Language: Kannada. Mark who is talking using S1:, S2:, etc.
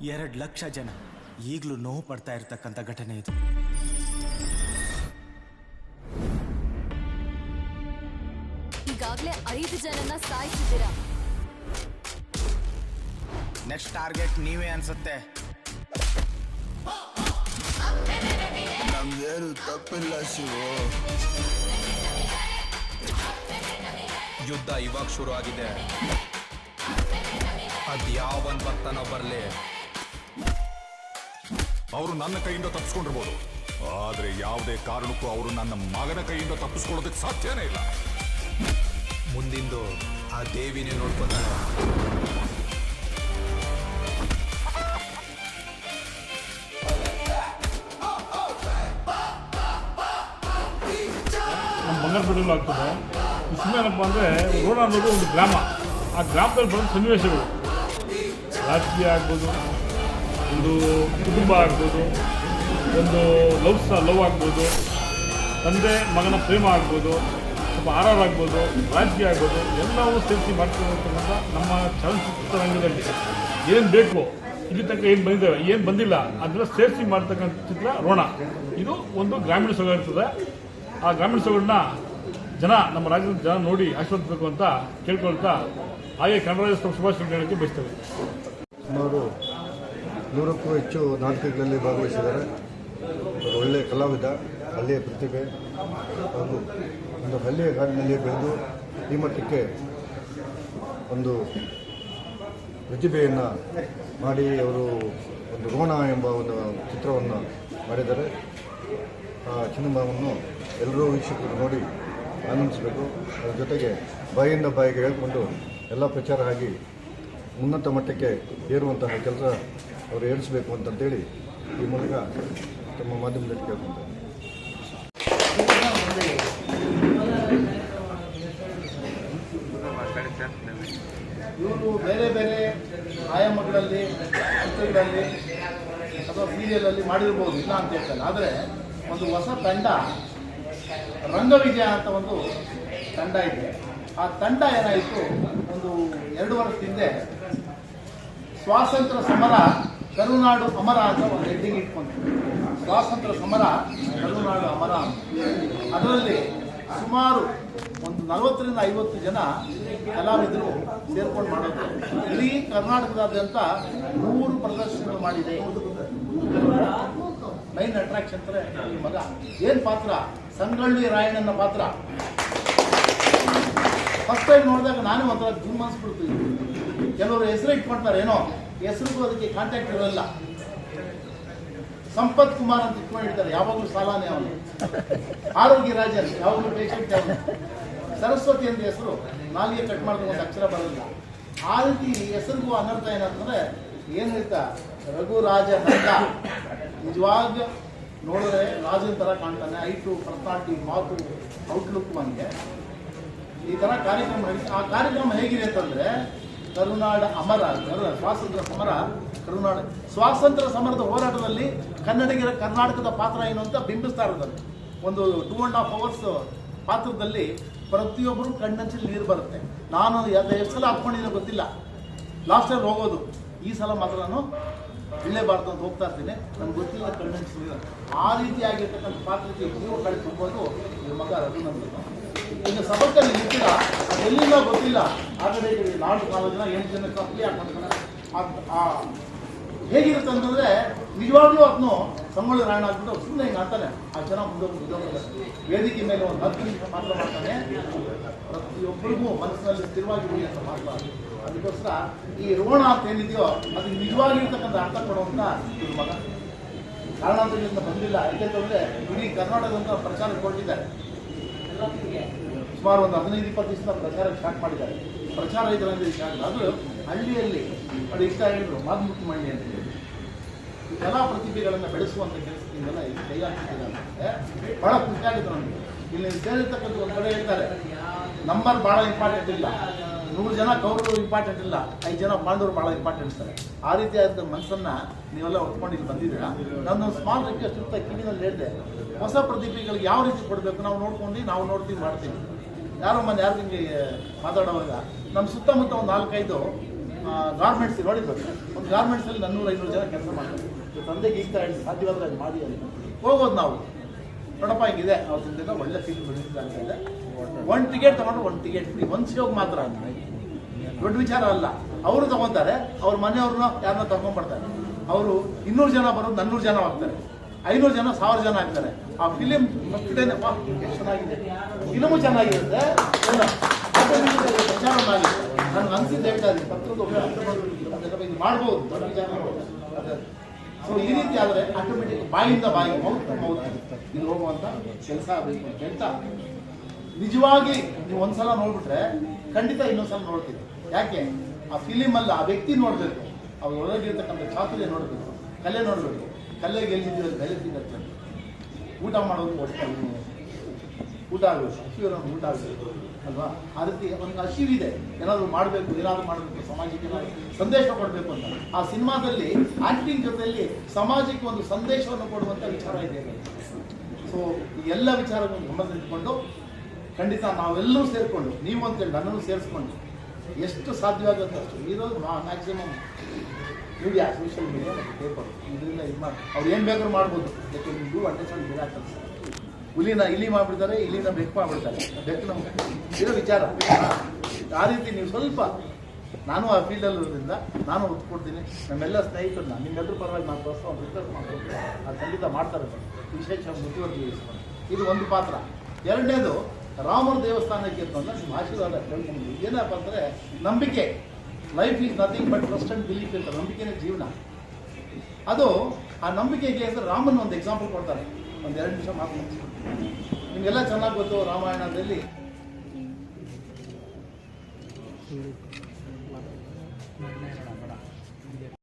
S1: ಎರಡು ಲಕ್ಷ ಜನ. ಈಗಲೂ ನೋವು ಪಡ್ತಾ ಇರ್ತಕ್ಕಂಥ ಘಟನೆ ಇದು.
S2: ಈಗಾಗ್ಲೇ ಐದು ಜನನ ಸಾಯಿಸಿದ್ದೀರಾ?
S1: ನೆಕ್ಸ್ಟ್ ಟಾರ್ಗೆಟ್ ನೀವೇ ಅನ್ಸುತ್ತೆ.
S3: ನಮ್ಗೇನು ತಪ್ಪಿಲ್ಲ ಶಿವು.
S4: ಯುದ್ಧ ಇವಾಗ ಶುರು ಆಗಿದೆ ಅದ್ ಒಂದ್ ಬರ್ತಾನೋ ಬರ್ಲಿ.
S5: ಅವರು ನನ್ನ ಕೈಯಿಂದ ತಪ್ಪಿಸ್ಕೊಂಡಿರ್ಬೋದು. ಆದ್ರೆ ಯಾವುದೇ ಕಾರಣಕ್ಕೂ ಅವರು ನನ್ನ ಮಗನ ಕೈಯಿಂದ ತಪ್ಪಿಸ್ಕೊಳ್ಳೋದಕ್ಕೆ ಸಾಧ್ಯನೇ ಇಲ್ಲ.
S4: ಮುಂದಿಂದು ಆ ದೇವಿನೇ ನೋಡ್ಕೊತಾರೆ
S6: ನಮ್ಮ ಬಂಗಾರಪೇಟೆಲ್ಲೂ ಆಗ್ತದೆ. ಈ ಸಿನಿಮಾ ಏನಪ್ಪ ಅಂದರೆ ರೋಣ ಅನ್ನೋದು ಒಂದು ಗ್ರಾಮ. ಆ ಗ್ರಾಮದಲ್ಲಿ ಬರೋ ಸನ್ನಿವೇಶಗಳು. ರಾಜಕೀಯ ಆಗ್ಬೋದು ಒಂದು ಕುಟುಂಬ ಆಗ್ಬೋದು, ಒಂದು ಲವ್ ಸ, ಲವ್ ಆಗ್ಬೋದು, ತಂದೆ, ಮಗನ ಪ್ರೇಮ ಆಗ್ಬೋದು, ಸ್ವಲ್ಪ ಆರ್ ಆರ್ ಆಗ್ಬೋದು ರಾಜಕೀಯ ಆಗ್ಬೋದು, ಎಲ್ಲವೂ ಸೇರಿಸಿ ಮಾಡ್ತಿರ್ತಕ್ಕಂಥ ನಮ್ಮ ಚಲನಚಿತ್ರರಂಗದಲ್ಲಿ ಏನು ಬೇಕು ಇಲ್ಲಿ ತನಕ ಏನು ಬಂದಿದ್ದಾವೆ ಏನು ಬಂದಿಲ್ಲ ಅದನ್ನ ಸೇರಿಸಿ ಮಾಡ್ತಕ್ಕಂಥ ಚಿತ್ರ ರೋಣ. ಇದು ಒಂದು ಗ್ರಾಮೀಣ ಸೊಗಡು ಇರ್ತದೆ ಆ ಗ್ರಾಮೀಣ ಸೊಗಡನ್ನ ಜನ, ನಮ್ಮ ರಾಜ್ಯದ ಜನ ನೋಡಿ ಆಶೀರ್ವದಿಸಬೇಕು ಅಂತ ಕೇಳ್ಕೊಳ್ತಾ, ಹಾಗೆ ಕನ್ನಡ ಶುಭಾಶಯ ಹೇಳೋಕ್ಕೆ ಬಯಸ್ತೇವೆ.
S7: ನೂರಕ್ಕೂ ಹೆಚ್ಚು ನಾಟಕಗಳಲ್ಲಿ ಭಾಗವಹಿಸಿದ್ದಾರೆ. ಒಳ್ಳೆಯ ಕಲಾವಿದ, ಹಳ್ಳಿಯ ಪ್ರತಿಭೆ, ಹಾಗೂ ಒಂದು ಹಳ್ಳಿಯ ಕಾಡಿನಲ್ಲಿ ಬೆಳೆದು ಈ ಮಟ್ಟಕ್ಕೆ ಒಂದು ಪ್ರತಿಭೆಯನ್ನು ಮಾಡಿ ಅವರು ಒಂದು ರೋಣ ಎಂಬ ಒಂದು ಚಿತ್ರವನ್ನು ಮಾಡಿದ್ದಾರೆ. ಆ ಸಿನಿಮಾವನ್ನು ಎಲ್ಲರೂ ವೀಕ್ಷಕರು ನೋಡಿ ಆನಂದಿಸಬೇಕು. ಅದರ ಜೊತೆಗೆ ಬಾಯಿಂದ ಬಾಯಿಗೆ ಹೇಳ್ಕೊಂಡು ಎಲ್ಲ ಪ್ರಚಾರ ಆಗಿ ಉನ್ನತ ಮಟ್ಟಕ್ಕೆ ಏರುವಂತಹ ಕೆಲಸ ಅವರು ಏರಿಸಬೇಕು ಅಂತಂತೇಳಿ ಈ ಮೂಲಕ ತಮ್ಮ ಮಾಧ್ಯಮದಲ್ಲಿ ಕೇಳ್ಕೊಂತಾರೆ
S8: ಇವರು ಬೇರೆ ಬೇರೆ ಆಯಾಮಗಳಲ್ಲಿ, ಚಿತ್ರಗಳಲ್ಲಿ ಅಥವಾ ಸೀರಿಯಲಲ್ಲಿ ಮಾಡಿರ್ಬೋದು, ಇಲ್ಲ ಅಂತ ಹೇಳ್ತಾನೆ ಆದರೆ ಒಂದು ಹೊಸ ತಂಡ, ರಂಗವಿಜಯ ಅಂತ ಒಂದು ತಂಡ ಇದೆ. ಆ ತಂಡ ಏನಾಯಿತು? ಒಂದು ಎರಡು ವರ್ಷದ ಹಿಂದೆ ಸ್ವಾತಂತ್ರ್ಯ ಸಮರ ಕರುನಾಡು ಅಮರ ಅಂತ ಒಂದು ಹೆಡ್ಡಿಂಗ್ ಇಟ್ಕೊಂಡು ಸ್ವಾತಂತ್ರ್ಯ ಸಮರ ಕರುನಾಡು ಅಮರ ಅದರಲ್ಲಿ ಸುಮಾರು ಒಂದು ನಲವತ್ತರಿಂದ ಐವತ್ತು ಜನ ಕಲಾವಿದರು ಸೇರ್ಕೊಂಡು ಮಾಡೋದು. ಇಡೀ ಕರ್ನಾಟಕದಾದ್ಯಂತ ಮೂರು ಪ್ರದರ್ಶನಗಳು ಮಾಡಿದೆ. ಮೈನ್ ಅಟ್ರಾಕ್ಷನ್ ತರ ಈ ಮಗ. ಏನು ಪಾತ್ರ? ಸಂಗಳ್ಳಿ ರಾಯಣ್ಣನ ಪಾತ್ರ. ಫಸ್ಟ್ ಟೈಮ್ ನೋಡಿದಾಗ ನಾನೇ ಒಂಥರ ಜುಮ್ ಕೆಲವರು ಹೆಸರು ಇಟ್ಕೊಳ್ತಾರೆ, ಏನೋ. ಹೆಸರಿಗೂ ಅದಕ್ಕೆ ಕಾಂಟ್ಯಾಕ್ಟ್ ಇರೋಲ್ಲ. ಸಂಪತ್ ಕುಮಾರ್ ಅಂತ ಇಟ್ಕೊಂಡಿರ್ತಾರೆ, ಯಾವಾಗಲೂ ಸಾಲಾನೇ ಅವನು. ಆರೋಗ್ಯ ರಾಜನ್, ಯಾವಾಗಲೂ ಪೇಷಂಟ್ ಅವನು ಸರಸ್ವತಿ ಅಂತ ಹೆಸರು, ನಾಲಿಗೆ ಕಟ್ ಮಾಡಿದ್ರೆ ಒಂದು ಅಕ್ಷರ ಬರಲ್ಲ. ಆ ರೀತಿ ಹೆಸರಿಗೂ ಅನರ್ಥ ಏನಂತಂದ್ರೆ ಏನು ಹೇಳ್ತಾ? ರಘುರಾಜ ನಂದ ನಿಜವಾಗ ನೋಡಿದ್ರೆ ರಾಜನ ತರ ಕಾಣ್ತಾನೆ, ಐಟು ಪರ್ಸನಾಲಿಟಿ ಮಾತು ಔಟ್ಲುಕ್ ನನಗೆ ಈ ತರ ಕಾರ್ಯಕ್ರಮ ಆ ಕಾರ್ಯಕ್ರಮ ಹೇಗಿದೆ ಅಂತಂದ್ರೆ ಕರುನಾಡ ಅಮರ ಸ್ವಾತಂತ್ರ್ಯ ಸಮರ, ಕರುನಾಡ, ಸ್ವಾತಂತ್ರ್ಯ ಸಮರದ ಹೋರಾಟದಲ್ಲಿ ಕನ್ನಡಿಗರ ಕರ್ನಾಟಕದ ಪಾತ್ರ ಏನು ಅಂತ ಬಿಂಬಿಸ್ತಾ ಇರೋದನ್ನು ಒಂದು ಟೂ ಆ್ಯಂಡ್ ಹಾಫ್ ಅವರ್ಸ್ ಪಾತ್ರದಲ್ಲಿ ಪ್ರತಿಯೊಬ್ಬರು ಕಣ್ಣಂಚಲ್ಲಿ ನೀರು ಬರುತ್ತೆ. ನಾನು ಎಲ್ಲ ಎಷ್ಟು ಸಲ ಹಾಕ್ಕೊಂಡಿದ್ದೀನಿ ಗೊತ್ತಿಲ್ಲ. ಲಾಸ್ಟ್ ಟೈಮ್ ಹೋಗೋದು. ಈ ಸಲ ಮಾತ್ರ ನಾನು ಇಳ್ಳೇಬಾರ್ದು ಅಂತ ಹೋಗ್ತಾ ಇರ್ತೀನಿ. ನನ್ಗೆ ಗೊತ್ತಿಲ್ಲ ಕಣ್ಣಂಚಲ್ಲಿ ನೀರು ಆ ರೀತಿಯಾಗಿರ್ತಕ್ಕಂಥ ಪಾತ್ರಕ್ಕೆ ಜೀವ ಕಳೆ ಮಗ ಮಗ ರಘುನಂದನ್ ಈಗ ಸಬಕಲ್ಲಿ ನಿಂತಿಲ್ಲ, ಅದು ಗೊತ್ತಿಲ್ಲ. ಆದರೆ ನಾಲ್ಕು ನಾಲ್ಕು ಜನ, ಎಂಟು ಜನ ಕಪ್ಲಿ ಹಾಕೊಂಡ್ರೆ ಹೇಗಿರುತ್ತೆ ಅಂತಂದ್ರೆ ನಿಜವಾಗ್ಲೂ ಅದನ್ನು ಸಂಗೊಳ್ಳಿ ರಾಯಣ ಆಗ್ಬಿಟ್ಟು ಸುಮ್ಮನೆ ಹಿಂಗೆ ಅಂತಾನೆ. ಆ ಜನ ಮುಂದೆ ಮುಂದೆ ವೇದಿಕೆ ಮೇಲೆ ಒಂದು ಹತ್ತು ನಿಮಿಷ ಮಾತ್ರ ಮಾಡ್ತಾನೆ. ಪ್ರತಿಯೊಬ್ಬರಿಗೂ ಮನಸ್ಸಿನಲ್ಲಿ ಸ್ಥಿರವಾಗಿ ಉಳಿ ಅಂತ ಮಾಡಬಾರ್ದು ಅದಕ್ಕೋಸ್ಕರ ಈ ರೋಣ ಅಂತ ಏನಿದೆಯೋ, ಅದು ನಿಜವಾಗಿರ್ತಕ್ಕಂಥ ಅರ್ಥ ಕೊಡುವಂಥ ಇವ್ರ ಮಗ. ಕಾರಣಾಂತರಗಳಿಂದ ಬಂದಿಲ್ಲ. ಯಾಕೆಂತಂದ್ರೆ ಇಡೀ ಕರ್ನಾಟಕದಂತ ಪ್ರಚಾರ ಕೊಟ್ಟಿದ್ದಾರೆ. ಸುಮಾರು ಒಂದು ಹದಿನೈದು, ಇಪ್ಪತ್ತು ದಿವಸದ ಪ್ರಚಾರ ಸ್ಟಾರ್ಟ್ ಮಾಡಿದ್ದಾರೆ. ಪ್ರಚಾರ ಇದರಲ್ಲಿ ಸ್ಟಾರ್ಟ್ ಅದು ಹಳ್ಳಿಯಲ್ಲಿ, ಅದು ಇಷ್ಟ ಹೇಳಿದ್ರು ಮಾಧುಮುಖಿ ಮಳ್ಳಿ ಅಂತ ಹೇಳಿ. ಕಲಾ ಪ್ರತಿಭೆಗಳನ್ನು ಬೆಳೆಸುವಂಥ ಕೆಲಸದಿಂದೆಲ್ಲ ಇಲ್ಲಿ ಕೈ ಭಾಳ ಬಹಳ ಖುಷಿ ಆಗುತ್ತೆ ನಮಗೆ. ಇಲ್ಲಿ ಸೇರಿರ್ತಕ್ಕಂಥ ಒಂದು ಕಡೆ ಹೇಳ್ತಾರೆ, ನಂಬರ್ ಭಾಳ ಇಂಪಾರ್ಟೆಂಟ್ ಇಲ್ಲ. ನೂರು ಜನ ಕೌರವರು ಇಂಪಾರ್ಟೆಂಟ್ ಇಲ್ಲ. ಐದು ಜನ ಪಾಂಡವರು ಭಾಳ ಇಂಪಾರ್ಟೆಂಟ್ ಇರ್ತಾರೆ ಆ ರೀತಿಯಾದ ಮನಸ್ಸನ್ನ ನೀವೆಲ್ಲ ಒಪ್ಕೊಂಡು ಇಲ್ಲಿ ಬಂದಿದ್ದೀರಾ? ನಾನು ಸ್ಮಾಲ್ ರಿಕ್ವೆಸ್ಟ್ ಅಂತ ಕಿವಿನಲ್ಲಿ ಹೇಳಿದೆ. ಹೊಸ ಪ್ರತಿಭೆಗಳಿಗೆ ಯಾವ ರೀತಿ ಕೊಡಬೇಕು? ನಾವು ನೋಡ್ಕೊಂಡು, ನಾವು ನೋಡ್ತೀವಿ, ಮಾಡ್ತೀವಿ. ಯಾರೋ ಮನೆ ಯಾರು ನಿಮಗೆ ಮಾತಾಡೋವಾಗ? ನಮ್ಮ ಸುತ್ತಮುತ್ತ ಒಂದು ನಾಲ್ಕೈದು ಗಾರ್ಮೆಂಟ್ಸ್ ನೋಡಿದ್ರು ಒಂದು ಗಾರ್ಮೆಂಟ್ಸಲ್ಲಿ ನನ್ನೂರು ಐನೂರು ಜನ ಕೆಲಸ ಮಾಡ್ತಾರೆ. ತಂದೆಗೆ ಈಗ ಹೇಳಿ ಸಾಧ್ಯವಾದ್ರೆ ಅದು ಮಾಡಿ ಅಲ್ಲಿ ಹೋಗೋದು ನಾವು. ನೋಡಪ್ಪ, ಹಿಂಗಿದೆ. ದಿನ ಒಳ್ಳೆ ಫೀಲ್ ರಿಲೀಸ್ ಅಂತ ಇದೆ. ಒಂದು ಟಿಕೆಟ್ ತೊಗೊಂಡ್ರೆ ಒಂದು ಟಿಕೆಟ್ ಫ್ರೀ ಒಂದು ಮಾತ್ರ ದೊಡ್ಡ ವಿಚಾರ ಅಲ್ಲ. ಅವರು ತಗೊಂತಾರೆ. ಅವ್ರ ಮನೆಯವ್ರನ್ನ ಯಾರನ್ನ ತಗೊಂಡ್ಬರ್ತಾರೆ ಅವರು ಇನ್ನೂರು ಜನ ಬರೋದು ನನ್ನೂರು ಜನ ಆಗ್ತಾರೆ. ಐನೂರು ಜನ, ಸಾವಿರ ಜನ ಆಗ್ತಾರೆ. ಆ ಫಿಲಿಂ ಎಷ್ಟು ಚೆನ್ನಾಗಿದೆ. ಫಿಲಮು ಚೆನ್ನಾಗಿರುತ್ತೆ. ಪ್ರಚಾರ ಮಾಡಿ. ನನ್ಗೆ ಅನ್ಸಿದ್ದು ಹೇಳ್ತಾ ಇದ್ದೀನಿ. ಪತ್ರದ. ಇದು ಮಾಡ್ಬೋದು. ಸೊ ಈ ರೀತಿ ಆದರೆ ಆಟೋಮೆಟಿಕ್ ಬಾಯಿಂದ ಬಾಯಿ ಮೌತ್ ಮೌತ್ ಇದು ಹೋಗುವಂತ ಕೆಲಸ ಆಗಬೇಕು ಅಂತ ಹೇಳ್ತಾ ನಿಜವಾಗಿ ನೀವು ಒಂದ್ಸಲ ನೋಡ್ಬಿಟ್ರೆ ಖಂಡಿತ ಇನ್ನೊಂದ್ಸಲ ನೋಡ್ತೀವಿ ಯಾಕೆ? ಆ ಫಿಲಿಮಲ್ಲಿ ಆ ವ್ಯಕ್ತಿ ನೋಡ್ಬೇಕು. ಅವ್ರ ಒಳಗಿರ್ತಕ್ಕಂಥ ಚಾತುರ್ಯ ನೋಡ್ಬೇಕು. ಕಲೆ ನೋಡ್ಬೇಕು. ಕಲೆ ಗೆಲ್ದಿದ್ದೀವಿ ಬೆಲೆ ಸಿಗತ್ತೆ ಊಟ ಮಾಡೋದು ಅಷ್ಟೇ ಊಟ ಆಗಬೇಕು ಹಸಿವಿರೋನು ಊಟ ಆಗಬೇಕು ಅಲ್ವಾ? ಆ ರೀತಿ ಒಂದು ಹಸಿವಿದೆ ಏನಾದರೂ ಮಾಡಬೇಕು ಏನಾದರೂ ಮಾಡಬೇಕು, ಸಮಾಜಕ್ಕೆ ಏನಾದರೂ ಸಂದೇಶ ಕೊಡಬೇಕು ಅಂತ. ಆ ಸಿನಿಮಾದಲ್ಲಿ ಆಕ್ಟಿಂಗ್ ಜೊತೆಯಲ್ಲಿ ಸಮಾಜಕ್ಕೆ ಒಂದು ಸಂದೇಶವನ್ನು ಕೊಡುವಂಥ ವಿಚಾರ ಇದೆ. ಸೊ ಈ ಎಲ್ಲ ವಿಚಾರಗಳನ್ನು ಗಮನದಲ್ಲಿಟ್ಕೊಂಡು ಖಂಡಿತ ನಾವೆಲ್ಲರೂ ಸೇರಿಕೊಂಡು, ನೀವು ಅಂತೇಳಿ ನನ್ನನ್ನು ಸೇರಿಸ್ಕೊಂಡು, ಎಷ್ಟು ಸಾಧ್ಯವಾಗುತ್ತೆ ಅಷ್ಟು, ಇರೋದು ಮ್ಯಾಕ್ಸಿಮಮ್. ಮೀಡಿಯಾ ಸೋಷಿಯಲ್ ಮೀಡಿಯಾ ಮತ್ತು ಪೇಪರ್ ಇದರಿಂದ ಇದು ಮಾಡಿ ಅವ್ರು ಏನು ಬೇಕಾದ್ರೂ ಮಾಡ್ಬೋದು. ಯಾಕೆ ಇದು ಅಂಡರ್ಸ್ಟ್ಯಾಂಡ್ ಬೇರೆ ಆಗ್ತದೆ. ಹುಲಿನ ಇಲ್ಲಿ ಮಾಡಿಬಿಡ್ತಾರೆ ಇಲ್ಲಿನ ಬೆಕ್ಕು ಮಾಡಿಬಿಡ್ತಾರೆ. ಬೆಕ್ಕು ನಮ್ಗೆ ಇರೋ ವಿಚಾರ. ಆ ರೀತಿ ನೀವು ಸ್ವಲ್ಪ ನಾನು ಆ ಫೀಲ್ಡಲ್ಲಿ ಇರೋದ್ರಿಂದ ನಾನು ಒತ್ತು ಕೊಡ್ತೀನಿ ನಮ್ಮೆಲ್ಲ ಸ್ನೇಹಿತರನ್ನ, ನಿಮ್ಮೆಲ್ಲರ ಪರವಾಗಿ ನಾನು ಪ್ರೋತ್ಸಾಹ ರಿಕ್ವೆಸ್ಟ್ ಮಾಡ್ಕೊಂಡು ಅದು ಖಂಡಿತ ಮಾಡ್ತಾರೆ ವಿಶೇಷ ಮುತುವರ್ಜಿ ವಹಿಸ್ಕೊಂಡು. ಇದು ಒಂದು ಪಾತ್ರ. ಎರಡನೇದು, ರಾಮರ ದೇವಸ್ಥಾನಕ್ಕೆ ಅಂತ ನಿಮ್ಮ ಆಶೀರ್ವಾದ ಕೇಳ್ಕೊಂಡು. ಏನಪ್ಪ ಅಂದರೆ ನಂಬಿಕೆ. Life is nothing but trust and belief ಅಂತ ನಂಬಿಕೆನೇ ಜೀವನ. ಅದು ಆ ನಂಬಿಕೆಗೆ ಅಂದರೆ ರಾಮನ ಒಂದು ಎಕ್ಸಾಂಪಲ್ ಕೊಡ್ತಾರೆ. ಒಂದು ಎರಡು ನಿಮಿಷ ಮಾತು. ನಿಮಗೆಲ್ಲ ಚೆನ್ನಾಗಿ ಗೊತ್ತು ರಾಮಾಯಣದಲ್ಲಿ.